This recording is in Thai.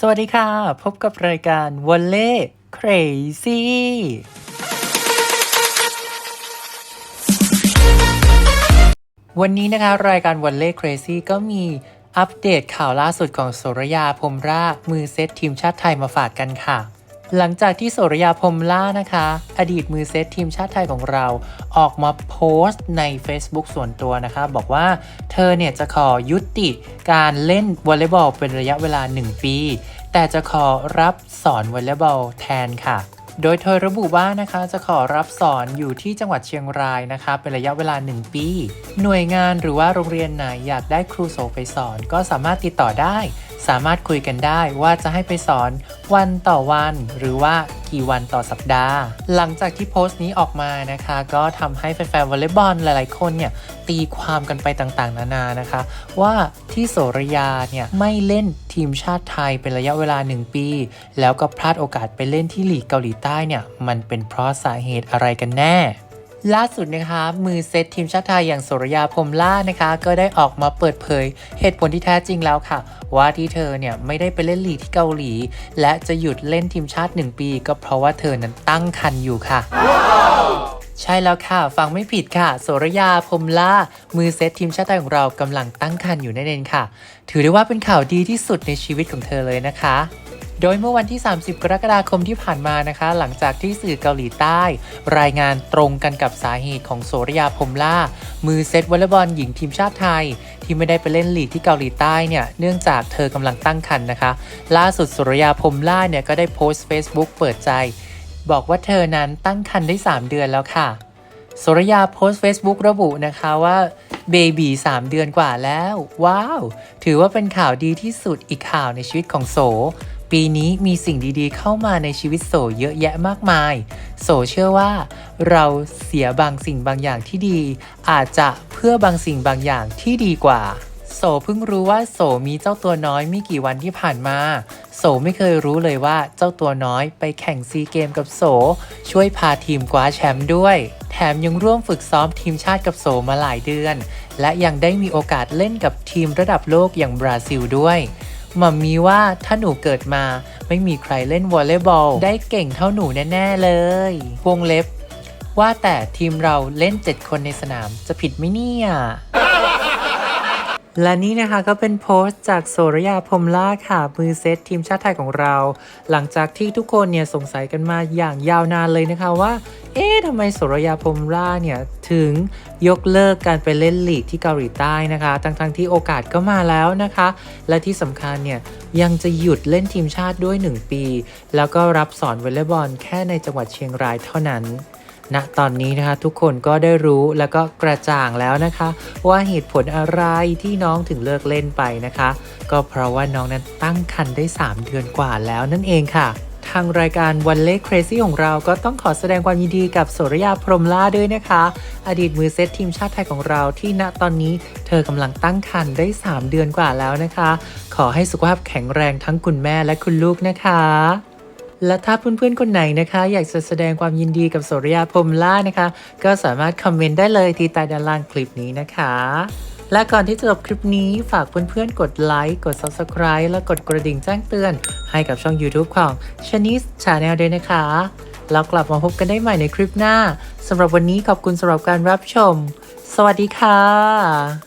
สวัสดีค่ะ พบกับรายการวอลเล่ Crazy วันนี้นะคะ รายการวอลเล่ Crazy ก็มีอัปเดตข่าวล่าสุดของสุรยาพรมราชมือเซตทีมชาติไทยมาฝากกันค่ะ หลังจากที่โสรยาพรมล่านะคะ อดีตมือเซตทีมชาติไทยของเราออกมาโพสต์ใน Facebook ส่วนตัวนะคะ บอกว่าเธอเนี่ยจะขอยุติการเล่นวอลเลย์บอลเป็นระยะเวลา 1 ปี แต่จะขอรับสอนวอลเลย์บอลแทนค่ะ โดยเธอระบุว่านะคะจะขอรับสอนอยู่ที่จังหวัดเชียงรายนะคะ เป็นระยะเวลา 1 ปี หน่วยงานหรือว่าโรงเรียนไหนอยากได้ครูโสไปสอนก็สามารถติดต่อได้ สามารถคุยกันได้ว่าจะให้ไปสอนวันต่อวัน หรือว่ากี่วันต่อสัปดาห์ หลังจากที่โพสต์นี้ออกมานะคะ ก็ทำให้แฟนๆวอลเลย์บอลหลายๆคนเนี่ยตีความกันไปต่างๆ นานานะคะ ว่าที่โสรยาเนี่ยไม่เล่นทีมชาติไทยเป็นระยะเวลา 1 ปี แล้วก็พลาดโอกาสไปเล่นที่ลีกเกาหลีใต้เนี่ยมันเป็นเพราะสาเหตุอะไรกันแน่ ล่าสุดนะคะ มือเซตทีมชาติไทยอย่างโสรยาพรมล่านะคะ ก็ได้ออกมาเปิดเผยเหตุผลที่แท้จริงแล้วค่ะ ว่าที่เธอเนี่ยไม่ได้ไปเล่นลีกที่เกาหลี และจะหยุดเล่นทีมชาติ 1 ปี ก็เพราะว่าเธอนั้นตั้งครรภ์อยู่ค่ะ ใช่แล้วค่ะ ฟังไม่ผิดค่ะโสรยาพรมล่า มือเซตทีมชาติไทยของเรากำลังตั้งครรภ์อยู่นั่นเองค่ะ ถือได้ว่าเป็นข่าวดีที่สุดในชีวิตของเธอเลยนะคะ โดยเมื่อวันที่ 30 กรกฎาคมที่ผ่านมานะคะ หลังจากที่สื่อเกาหลีใต้ รายงานตรงกันกับสาเหตุของโสรยาพรมล่า มือเซตวอลเลย์บอลหญิงทีมชาติไทยที่ไม่ได้ไปเล่นลีกที่เกาหลีใต้เนี่ย เนื่องจากเธอกำลังตั้งครรภ์นะคะ ล่าสุดโสรยาพรมล่าเนี่ยก็ได้โพสต์ Facebook เปิดใจ บอกว่าเธอนั้นตั้งครรภ์ได้ 3 เดือนแล้วค่ะโสรยาโพสต์ Facebook ระบุนะคะว่าเบบี3เดือนกว่าแล้ว ว้าว ถือว่าเป็นข่าวดีที่สุดอีกข่าวในชีวิตของโส ปีนี้มีสิ่งดีๆ เข้ามาในชีวิตโสเยอะแยะมากมาย โสเชื่อว่า เราเสียบางสิ่งบางอย่างที่ดี อาจจะเพื่อบางสิ่งบางอย่างที่ดีกว่า โสเพิ่งรู้ว่าโสมีเจ้าตัวน้อยไม่กี่วันที่ผ่านมา โสไม่เคยรู้เลยว่าเจ้าตัวน้อยไปแข่งซีเกมกับโส ช่วยพาทีมคว้าแชมป์ด้วย แถมยังร่วมฝึกซ้อมทีมชาติกับโสมาหลายเดือน และยังได้มีโอกาสเล่นกับทีมระดับโลกอย่างบราซิลด้วยมัมมีว่าถ้าหนูเกิดมา ไม่มีใครเล่นวอลเลย์บอลได้เก่งเท่าหนูแน่ ๆ เลยวงเล็บ ว่าแต่ทีมเราเล่น 7 คนในสนามจะผิดไหมเนี่ย และนี่นะคะก็เป็นโพสต์จากโสรยาพรมล่าค่ะ มือเซตทีมชาติไทยของเรา หลังจากที่ทุกคนเนี่ยสงสัยกันมาอย่างยาวนานเลยนะคะว่า เอ๊ะทำไมโสรยาพรมล่าเนี่ยถึงยกเลิกการไปเล่นลีกที่เกาหลีใต้นะคะ ทั้งๆที่โอกาสก็มาแล้วนะคะ และที่สำคัญเนี่ยยังจะหยุดเล่นทีมชาติด้วย 1 ปี แล้วก็รับสอนวอลเลย์บอลแค่ในจังหวัดเชียงรายเท่านั้น ณตอนนี้นะคะทุกคนก็ได้รู้แล้วก็กระจ่างแล้วนะคะ ว่าเหตุผลอะไรที่น้องถึงเลิกเล่นไปนะคะ ก็เพราะว่าน้องนั้นตั้งครรภ์ได้ 3 เดือนกว่าแล้วนั่นเองค่ะทางรายการวันเล่ Crazy ของเราก็ต้องขอแสดงความยินดีกับโสรยาพรมล่าด้วยนะคะ อดีตมือเซตทีมชาติไทยของเราที่ณตอนนี้เธอกำลังตั้งครรภ์ได้ 3 เดือนกว่าแล้วนะคะ ขอให้สุขภาพแข็งแรงทั้งคุณแม่และคุณลูกนะคะ และถ้าเพื่อนๆคนไหนนะคะ อยากจะแสดงความยินดีกับโสรยาพรมล่านะคะ ก็สามารถคอมเมนต์ได้เลยที่ใต้ด้านล่างคลิปนี้นะคะ และก่อนที่จะจบคลิปนี้ฝากเพื่อนๆกดไลค์กด Subscribe และกดกระดิ่งแจ้งเตือน ให้กับช่อง YouTube ของ Shanice Channel ด้วยนะคะ แล้วกลับมาพบกันได้ใหม่ในคลิปหน้าสำหรับวันนี้ขอบคุณสำหรับการรับชม สวัสดีค่ะ